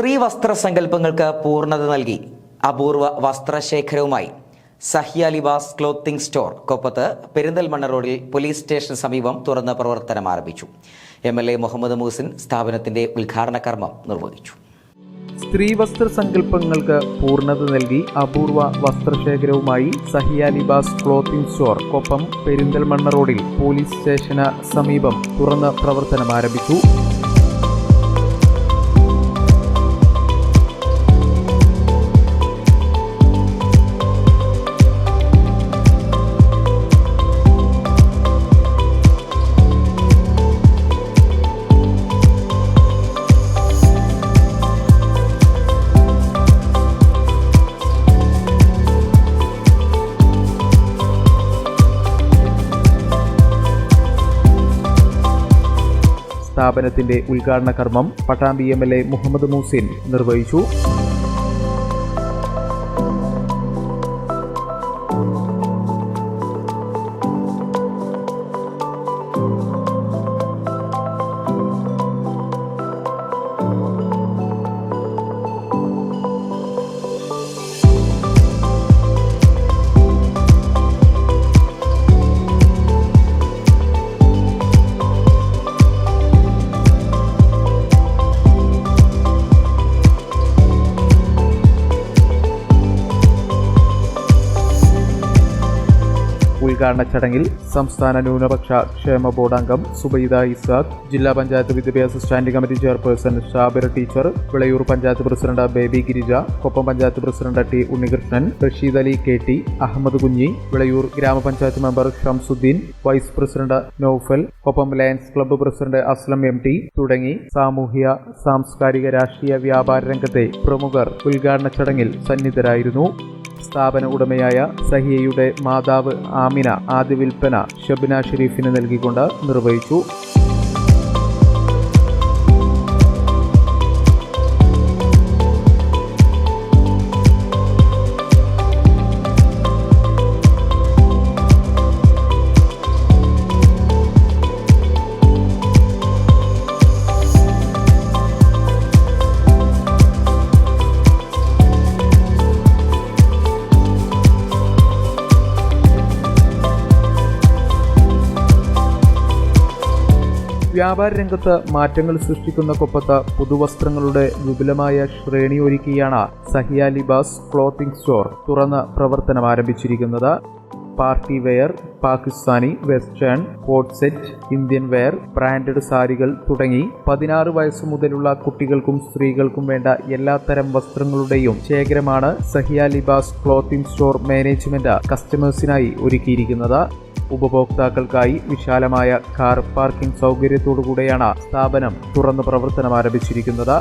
സ്ത്രീ വസ്ത്ര സങ്കല്പങ്ങൾക്ക് പൂർണത നൽകി. അപൂർവ വസ്ത്രശേഖരവുമായി സഹ്യ ലിബാസ് ക്ലോത്തിംഗ് സ്റ്റോർ കൊപ്പത്ത് പെരിന്തൽമണ്ണ റോഡിൽ പോലീസ് സ്റ്റേഷൻ സമീപം തുറന്ന പ്രവർത്തനം ആരംഭിച്ചു. M L A Muhammad Moosin സ്ഥാപനത്തിന്റെ ഉദ്ഘാടന കർമ്മം നിർവഹിച്ചു. സ്ത്രീ വസ്ത്ര സങ്കല്പങ്ങൾക്ക് പൂർണത നൽകി അപൂർവ വസ്ത്രശേഖരവുമായി സഹിയ ലിബാസ് ക്ലോത്തിംഗ് സ്റ്റോർ കൊപ്പം പെരിന്തൽമണ്ണ റോഡിൽ പോലീസ് സ്റ്റേഷന് സമീപം തുറന്ന് പ്രവർത്തനം ആരംഭിച്ചു. സ്ഥാപനത്തിന്റെ ഉദ്ഘാടന കർമ്മം Pattambi M L A Muhammad Moosin നിർവഹിച്ചു. ഉദ്ഘാടന ചടങ്ങിൽ സംസ്ഥാന ന്യൂനപക്ഷ ക്ഷേമ ബോർഡ് അംഗം സുബൈദ ഇസാഖ് ജില്ലാ പഞ്ചായത്ത് വിദ്യാഭ്യാസ standing committee chairperson Shabir teacher Vilayur panchayat president Baby Girija Koppam panchayat president T Unnikrishnan Rasheed Ali K T Ahmed Kunji Vilayur ഗ്രാമപഞ്ചായത്ത് member Shamsuddin vice president Noufal Koppam Lions club president Aslam M T തുടങ്ങി സാമൂഹ്യ സാംസ്കാരിക രാഷ്ട്രീയ വ്യാപാര രംഗത്തെ പ്രമുഖർ ഉദ്ഘാടന ചടങ്ങിൽ സന്നിധരായിരുന്നു സ്ഥാപന ഉടമയായ സഹിയയുടെ മാതാവ് ആമിന ആദ്യ വിൽപ്പന ഷബിന ഷെരീഫിന് നൽകിക്കൊണ്ട് നിർവഹിച്ചു. വ്യാപാര രംഗത്ത് മാറ്റങ്ങൾ സൃഷ്ടിക്കുന്ന കൊപ്പത്ത് പുതുവസ്ത്രങ്ങളുടെ വിപുലമായ ശ്രേണി ഒരുക്കിയാണ് സഹിയ ലിബാസ് ക്ലോത്തിംഗ് സ്റ്റോർ തുറന്ന് പ്രവർത്തനം ആരംഭിച്ചിരിക്കുന്നത്. Party wear Pakistani western coat set Indian wear branded സാരികൾ തുടങ്ങി പതിനാറ് വയസ്സ് മുതലുള്ള കുട്ടികൾക്കും സ്ത്രീകൾക്കും വേണ്ട എല്ലാത്തരം വസ്ത്രങ്ങളുടെയും ശേഖരമാണ് Sahiya Libas clothing store management കസ്റ്റമേഴ്സിനായി ഒരുക്കിയിരിക്കുന്നത്. ഉപഭോക്താക്കൾക്കായി വിശാലമായ കാർ പാർക്കിംഗ് സൗകര്യത്തോടുകൂടെയാണ് സ്ഥാപനം തുറന്ന് പ്രവർത്തനം ആരംഭിച്ചിരിക്കുന്നത്